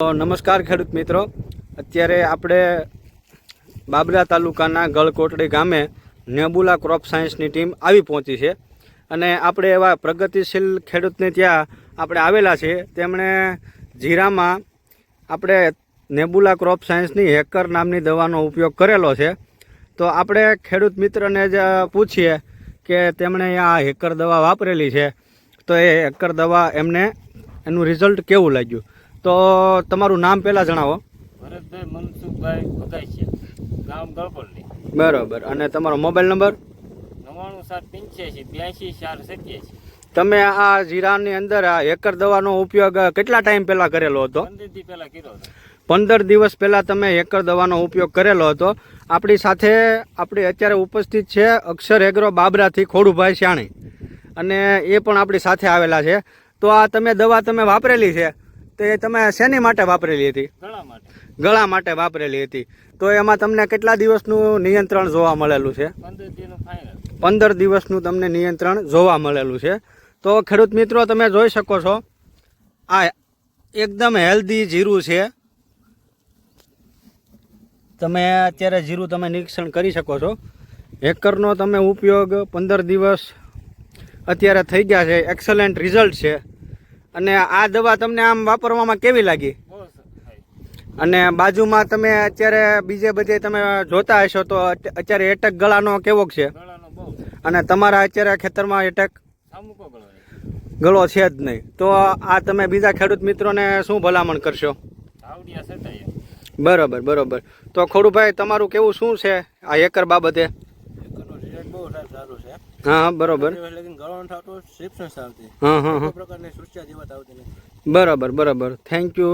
નમસ્કાર ખેડૂત મિત્રો. અત્યારે આપણે બાબરા તાલુકાના ગળકોટડી ગામે નેબુલા ક્રોપ સાયન્સની ટીમ આવી પહોંચી છે અને આપણે એવા પ્રગતિશીલ ખેડૂતને ત્યાં આપણે આવેલા છે તેમણે જીરામાં આપણે નેબુલા ક્રોપ સાયન્સની હેકર નામની દવાનો ઉપયોગ કરેલો છે. તો આપણે ખેડૂત મિત્રને જ પૂછીએ કે તેમણે આ હેકર દવા વાપરેલી છે. તો એ હેકર દવા એમને એનું રિઝલ્ટ કેવું લાગ્યું? તો તમારું નામ પહેલાં જણાવો. ભરતભાઈ મનસુખભાઈ છે ગામ ગળપલ્લી બરાબર. અને તમારો મોબાઈલ નંબર? નવ્વાણું સાત પંચ્યાસી બ્યાસી ચાર સત્યાસી. તમે આ જીરાની અંદર આ હેકર દવાનો ઉપયોગ કેટલા ટાઈમ પહેલાં કરેલો હતો? પહેલા કર્યો હતો. પંદર દિવસ પહેલાં તમે હેકર દવાનો ઉપયોગ કરેલો હતો. આપણી સાથે આપણી અત્યારે ઉપસ્થિત છે અક્ષર એગ્રો બાબરાથી ખોડુભાઈ શાણી અને એ પણ આપણી સાથે આવેલા છે. તો આ તમે દવા તમે વાપરેલી છે? તો એ તમે શેની માટે વાપરેલી હતી? ગળા માટે. ગળા માટે વાપરેલી હતી. તો એમાં તમને કેટલા દિવસનું નિયંત્રણ જોવા મળેલું છે? પંદર પંદર દિવસનું તમને નિયંત્રણ જોવા મળેલું છે. તો ખેડૂત મિત્રો તમે જોઈ શકો છો આ એકદમ હેલ્ધી જીરું છે. તમે અત્યારે જીરું તમે નિરીક્ષણ કરી શકો છો. હેકરનો તમે ઉપયોગ પંદર દિવસ અત્યારે થઈ ગયા છે. એક્સલન્ટ રિઝલ્ટ છે. અને આ દવા તમને આમ વાપરવામાં કેવી લાગી? અને બાજુમાં તમે અત્યારે બીજે બધે તમે જોતા હશો તો અત્યારે એટેક ગળાનો કેવો છે? અને તમારા અત્યારે ખેતરમાં એટેક ગળો છે. જ નહીં. તો આ તમે બીજા ખેડૂત મિત્રોને શું ભલામણ કરશો? બરોબર બરોબર. તો ખોડુભાઈ તમારું કેવું શું છે આ એકર બાબતે? સારું છે. હા બરોબર. નથી આવતો. હા હા પ્રકારની જેવા આવતી નથી. બરાબર બરાબર. Thank you